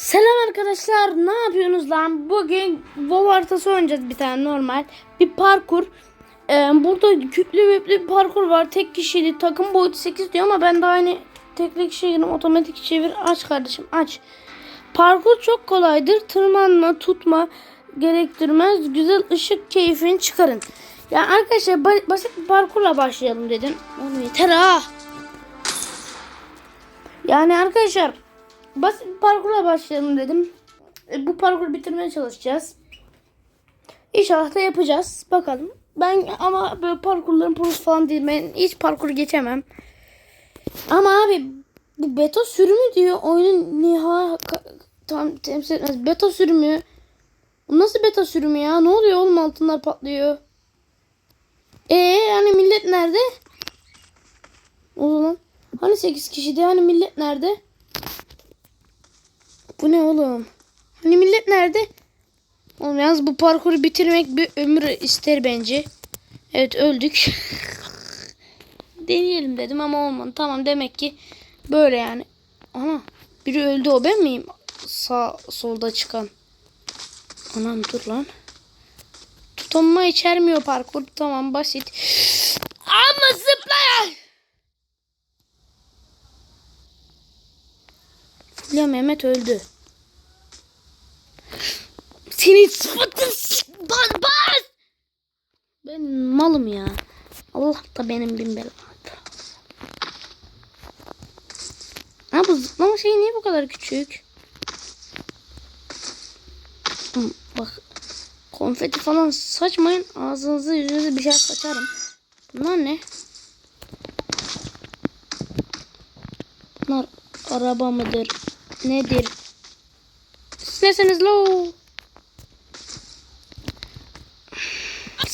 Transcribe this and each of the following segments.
Selam arkadaşlar. Ne yapıyorsunuz lan? Bugün WoW haritası oynayacağız bir tane normal. Bir parkur. Ee, burada kütlü müplü bir parkur var. Tek kişiydi. Takım boyutu 8 diyor ama ben daha aynı tekli kişiye girdim. Otomatik çevir. Aç kardeşim aç. Parkur çok kolaydır. Tırmanma, tutma gerektirmez. Güzel ışık keyfini çıkarın. Yani arkadaşlar ba- basit bir parkurla başlayalım dedim. Oğlum yeter ha. Yani arkadaşlar basit parkurla başlayalım dedim. E, bu parkuru bitirmeye çalışacağız. İnşallah da yapacağız. Bakalım. Ben ama böyle parkurların prosu falan değil. Ben hiç parkuru geçemem. Ama abi bu beta sürümü diyor. Oyunun niha tam temsil etmez. Beta sürümü. Bu nasıl beta sürümü ya? Ne oluyor oğlum altınlar patlıyor. Ee yani millet nerede? O zaman hani 8 kişiydi hani millet nerede? Bu ne oğlum? Hani millet nerede? Oğlum yalnız bu parkuru bitirmek bir ömür ister bence. Evet öldük. Deneyelim dedim ama olmadı. Tamam demek ki böyle yani. Ana biri öldü o ben miyim? Sağ solda çıkan. Anam dur lan. Tutunma içermiyor parkur. Tamam basit. Ama zıplaya. Fulya Mehmet öldü. Seni sıfatın bas. Ben malım ya. Allah da benim bin belamı. Ha bu zıplama şeyi niye bu kadar küçük? Bak konfeti falan saçmayın. Ağzınızı yüzünüzü bir şey saçarım. Bunlar ne? Bunlar araba mıdır? Nedir? Siz nesiniz lo?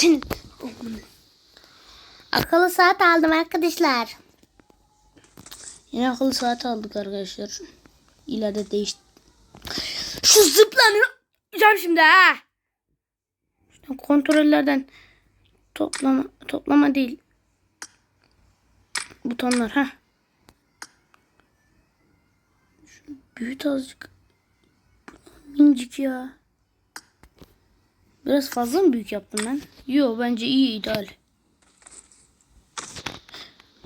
Sin. Akıllı saat aldım arkadaşlar. Yine akıllı saat aldık arkadaşlar. İleride değişti. Şu zıplanıyor. Yapacağım şimdi ha. Şuradan kontrollerden toplama toplama değil. Butonlar ha. Şunu büyüt azıcık. Mincik ya. Biraz fazla mı büyük yaptım ben? Yo bence iyi ideal.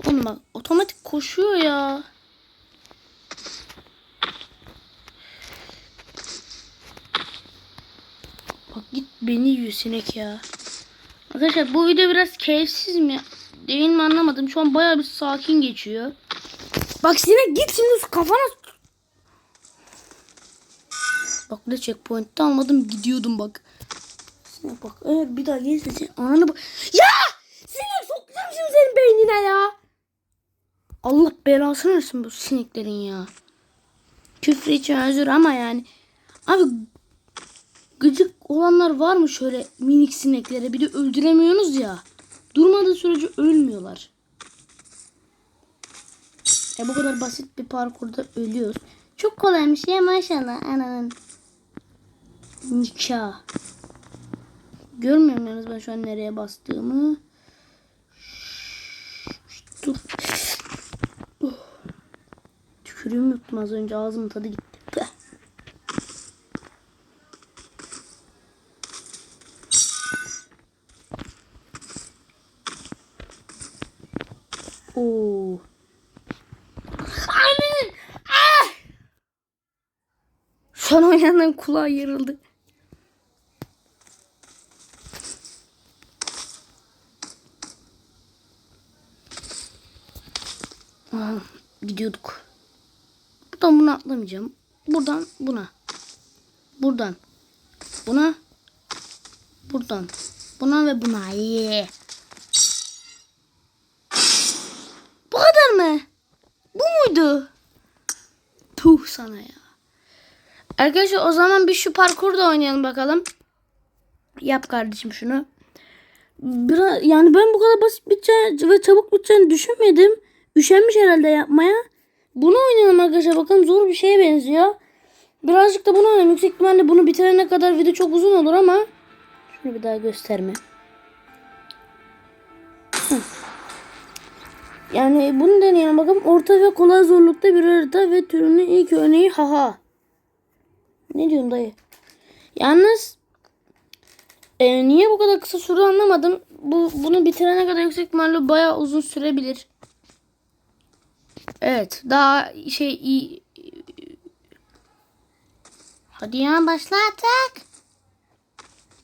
Oğlum bak otomatik koşuyor ya. Bak git beni yiyor sinek ya. Arkadaşlar bu video biraz keyifsiz mi? Değil mi anlamadım. Şu an bayağı bir sakin geçiyor. Bak sinek git şimdi kafana. Bak ne checkpoint'te almadım gidiyordum bak. Bak eğer bir daha gelirse ananı bak. Ya! Sinek sokacağım şimdi senin beynine ya. Allah belasını versin bu sineklerin ya. Küfür için özür ama yani. Abi gıcık olanlar var mı şöyle minik sineklere? Bir de öldüremiyorsunuz ya. Durmadığı sürece ölmüyorlar. E bu kadar basit bir parkurda ölüyoruz. Çok kolaymış ya maşallah ananın. Nikah. Görmüyorum yalnız ben şu an nereye bastığımı. Dur. Oh. Tükürüğümü yuttum az önce ağzımın tadı gitti. Püh. Oo. Anne! Ah! Şu an oynayanların kulağı yarıldı. Aa, gidiyorduk. Buradan bunu atlamayacağım. Buradan buna. Buradan. Buna. Buradan. Buna ve buna. Yeah. Bu kadar mı? Bu muydu? Tuh sana ya. Arkadaşlar o zaman bir şu parkurda oynayalım bakalım. Yap kardeşim şunu. Biraz, yani ben bu kadar basit biteceğini ve çabuk biteceğini düşünmedim. Üşenmiş herhalde yapmaya. Bunu oynayalım arkadaşlar. Bakalım zor bir şeye benziyor. Birazcık da bunu oynayalım. Yüksek ihtimalle bunu bitirene kadar video çok uzun olur ama. Şunu bir daha gösterme. Yani bunu deneyelim bakalım. Orta ve kolay zorlukta bir harita ve türünün ilk örneği haha. Ne diyorsun dayı? Yalnız e, niye bu kadar kısa sürdü anlamadım. Bu bunu bitirene kadar yüksek ihtimalle bayağı uzun sürebilir. Evet, daha şey iyi. Hadi ya başla artık.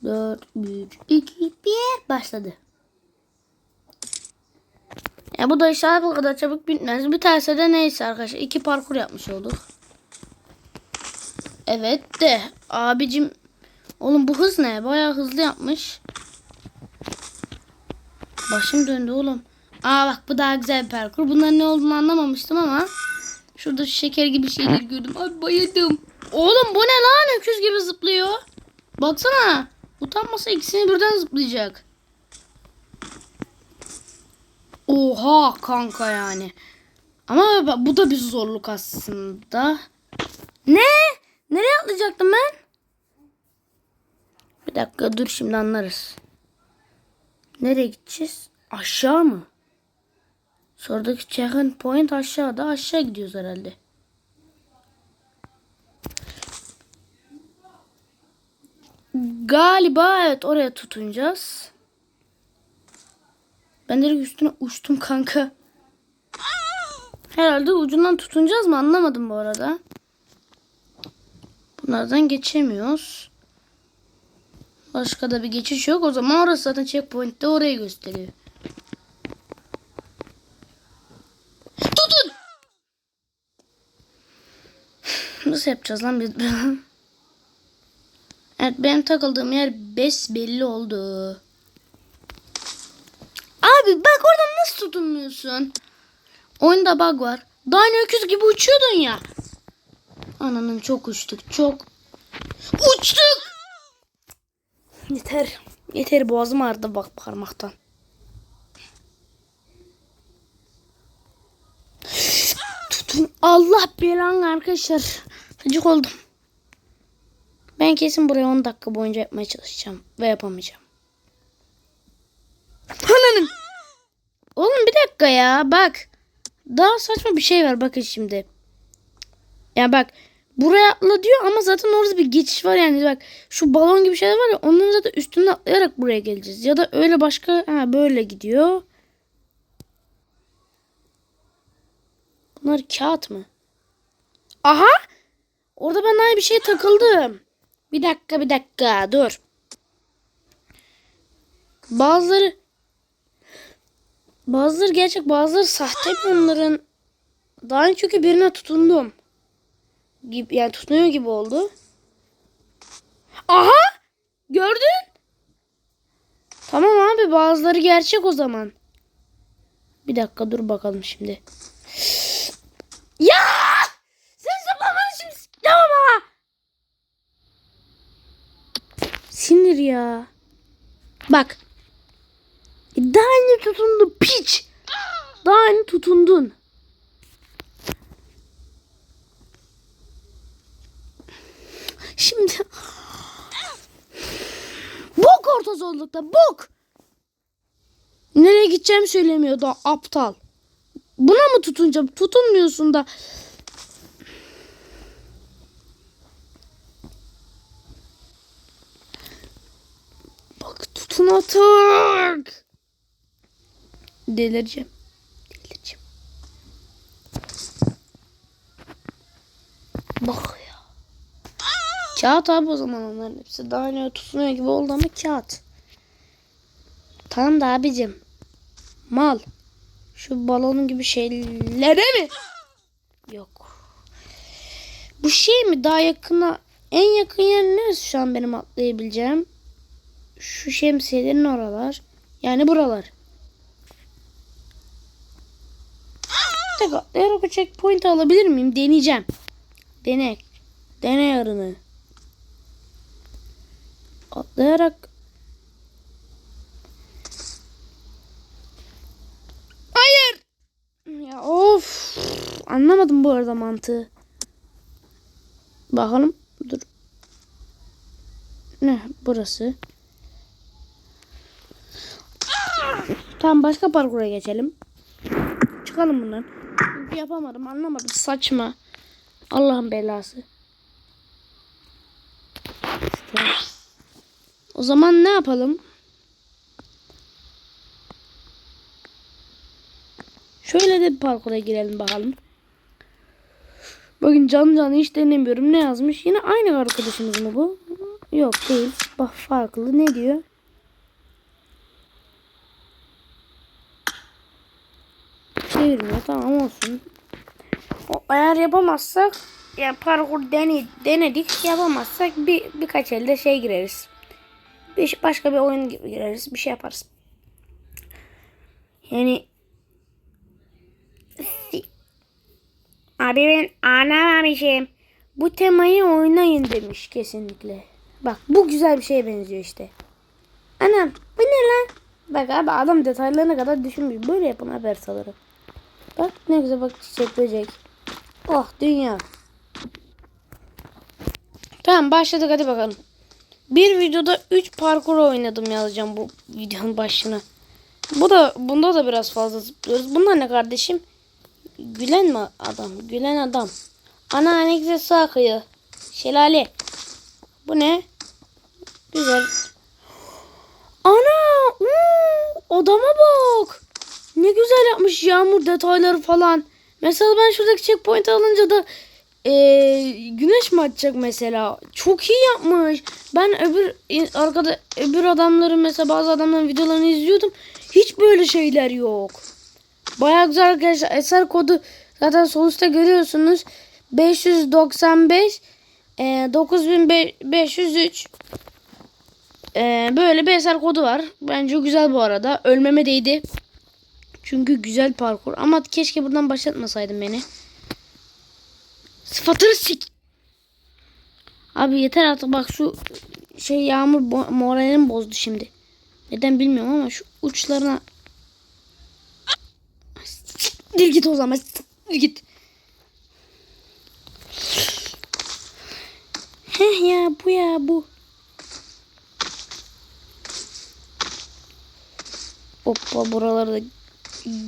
4 3 2 1 başladı. Ya bu da inşallah bu kadar çabuk bitmez. Biterse de neyse arkadaşlar. iki parkur yapmış olduk. Evet de abicim oğlum bu hız ne? Bayağı hızlı yapmış. Başım döndü oğlum. Aa bak bu daha güzel bir parkur. Bunların ne olduğunu anlamamıştım ama şurada şeker gibi şeyler gördüm. Abi bayıldım. Oğlum bu ne lan? Öküz gibi zıplıyor. Baksana. Utanmasa ikisini birden zıplayacak. Oha kanka yani. Ama bu da bir zorluk aslında. Ne? Nereye atlayacaktım ben? Bir dakika dur şimdi anlarız. Nereye gideceğiz? Aşağı mı? Sonraki checkpoint point aşağıda. Aşağı gidiyoruz herhalde. Galiba evet oraya tutunacağız. Ben direkt üstüne uçtum kanka. Herhalde ucundan tutunacağız mı anlamadım bu arada. Bunlardan geçemiyoruz. Başka da bir geçiş yok. O zaman orası zaten checkpoint'te orayı gösteriyor. Tutun! Nasıl yapacağız lan biz? evet benim takıldığım yer belli oldu. Abi bak oradan nasıl tutunmuyorsun? Oyunda bug var. Daha ne öküz gibi uçuyordun ya. Ananın çok uçtuk çok. Uçtuk! Yeter. Yeter boğazım ağrıdı bak parmaktan. Tutun. Allah belanı arkadaşlar. Gıcık oldum. Ben kesin buraya 10 dakika boyunca yapmaya çalışacağım. Ve yapamayacağım. Ananım. Oğlum bir dakika ya bak. Daha saçma bir şey var bakın şimdi. Ya bak buraya atla diyor ama zaten orada bir geçiş var yani bak şu balon gibi şeyler var ya onların zaten üstüne atlayarak buraya geleceğiz. Ya da öyle başka ha böyle gidiyor. Bunlar kağıt mı? Aha! Orada ben daha bir şey takıldım. Bir dakika bir dakika dur. Bazıları bazıları gerçek bazıları sahte bunların. Daha önce çünkü birine tutundum. Gibi, yani tutunuyor gibi oldu. Aha! Gördün? Tamam abi bazıları gerçek o zaman. Bir dakika dur bakalım şimdi. Ya! Sen zıplamanı şimdi s**eceğim ama. Sinir ya. Bak. Daha yeni tutundun piç. Daha yeni tutundun. Şimdi bok orta zorlukta bok. Nereye gideceğim söylemiyor da aptal. Buna mı tutunacağım? Tutunmuyorsun da. Bak tutun artık. Delireceğim. Delireceğim. Bak ya. Kağıt abi o zaman onların hepsi. Daha ne tutunuyor gibi oldu ama kağıt. Tamam da abicim. Mal. Şu balonun gibi şeylere mi? Yok. Bu şey mi daha yakına en yakın yer neresi şu an benim atlayabileceğim? Şu şemsiyelerin oralar. Yani buralar. Tek atlayarak checkpoint alabilir miyim? Deneyeceğim. Dene. Dene yarını. Atlayarak Hayır. Ya of. Anlamadım bu arada mantığı. Bakalım. Dur. Ne burası? Tamam başka parkura geçelim. Çıkalım bundan. Çünkü yapamadım anlamadım. Saçma. Allah'ın belası. O zaman ne yapalım? Şöyle de bir parkura girelim bakalım. Bakın can canı hiç denemiyorum. Ne yazmış? Yine aynı arkadaşımız mı bu? Yok değil. Bak farklı. Ne diyor? Çevirmiyor. Tamam olsun. O, eğer yapamazsak yani parkur dene, denedik. Yapamazsak bir birkaç elde şey gireriz. Bir, başka bir oyun gireriz. Bir şey yaparız. Yani Abi ben anlamamışım. Bu temayı oynayın demiş kesinlikle. Bak bu güzel bir şeye benziyor işte. Anam bu ne lan? Bak abi adam detaylarına kadar düşünmüş. Böyle yapın abi haritaları. Bak ne güzel bak çiçek böcek. Oh dünya. Tamam başladık hadi bakalım. Bir videoda 3 parkur oynadım yazacağım bu videonun başına. Bu da bunda da biraz fazla zıplıyoruz. Bunlar ne kardeşim? Gülen mi adam? Gülen adam. Ana ne güzel su akıyor. Şelale. Bu ne? Güzel. Ana! uu, adama bak. Ne güzel yapmış yağmur detayları falan. Mesela ben şuradaki checkpoint alınca da eee, güneş mi açacak mesela? Çok iyi yapmış. Ben öbür arkada öbür adamların mesela bazı adamların videolarını izliyordum. Hiç böyle şeyler yok. Bayağı güzel arkadaşlar. Eser kodu zaten sol üstte görüyorsunuz. 595 e, 9503 e, böyle bir eser kodu var. Bence güzel bu arada. Ölmeme değdi. Çünkü güzel parkur. Ama keşke buradan başlatmasaydım beni. Sıfatını sik. Abi yeter artık bak şu şey yağmur bo- moralimi bozdu şimdi. Neden bilmiyorum ama şu uçlarına Dil git o zaman. Dil git. Heh ya bu ya bu. Hoppa buraları da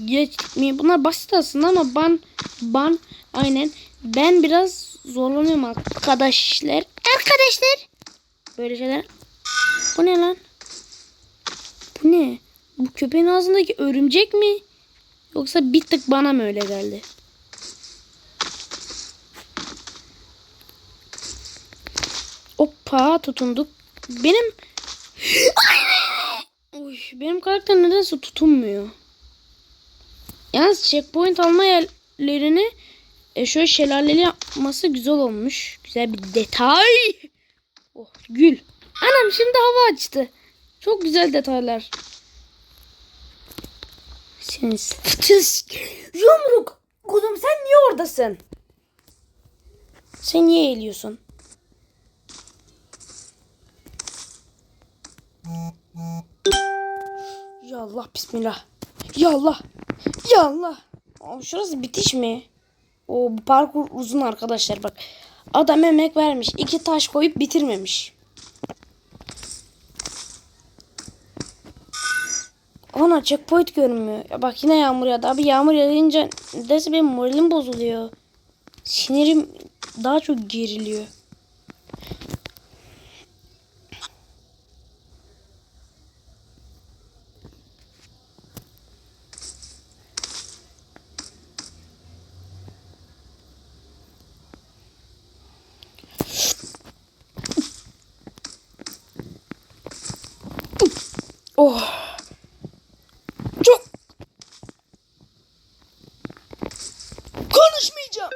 geçmiyor. Bunlar basit aslında ama ban ban aynen. Ben biraz zorlanıyorum arkadaşlar. Arkadaşlar. Böyle şeyler. Bu ne lan? Bu ne? Bu köpeğin ağzındaki örümcek mi? Yoksa bir tık bana mı öyle geldi? Hoppa tutunduk. Benim Uy, benim karakter nedense tutunmuyor. Yalnız checkpoint alma yerlerini e, şöyle şelaleli yapması güzel olmuş. Güzel bir detay. Oh gül. Anam şimdi hava açtı. Çok güzel detaylar. Sen Tıs. Yumruk. Kuzum sen niye oradasın? Sen niye eğiliyorsun? Ya Allah bismillah. Ya Allah. Ya Allah. Abi şurası bitiş mi? O bu parkur uzun arkadaşlar bak. Adam emek vermiş. iki taş koyup bitirmemiş. Ana checkpoint görünmüyor. Ya bak yine yağmur yağdı. Abi yağmur yağınca nedense benim moralim bozuluyor. Sinirim daha çok geriliyor. Oh. Çok. Konuşmayacağım.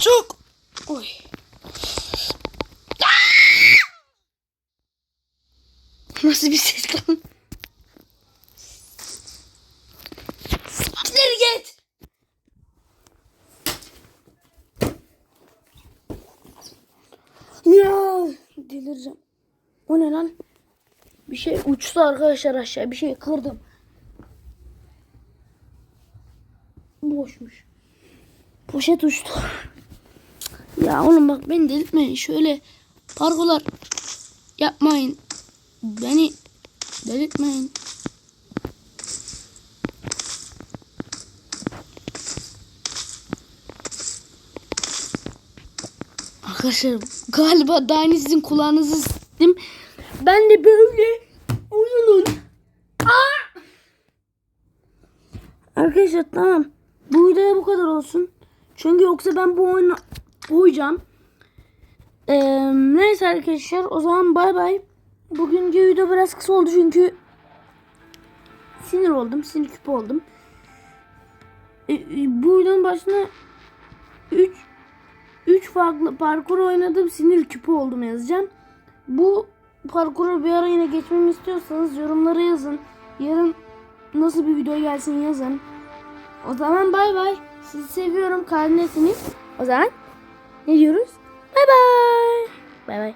Çok. Oy. Nasıl bir ses lan? İleri git. Ya delireceğim. O ne lan? Bir şey uçtu arkadaşlar aşağı. Bir şey kırdım. Boşmuş. Poşet uçtu. Ya oğlum bak beni delirtmeyin. Şöyle parkurlar yapmayın. Beni delirtmeyin. Arkadaşlar galiba daha kulağınızı sıktım. Ben de böyle oyunun. Aa! Arkadaşlar tamam. Bu videoya bu kadar olsun. Çünkü yoksa ben bu oyunu oyacağım. Ee, neyse arkadaşlar o zaman bay bay. Bugünkü video biraz kısa oldu çünkü sinir oldum. Sinir küpü oldum. Ee, bu videonun başına 3 3 farklı parkur oynadım. Sinir küpü oldum yazacağım. Bu parkuru bir ara yine geçmemi istiyorsanız yorumlara yazın. Yarın nasıl bir video gelsin yazın. O zaman bay bay. Sizi seviyorum. Kalbimdesiniz. O zaman ne diyoruz? Bay bay. Bay bay.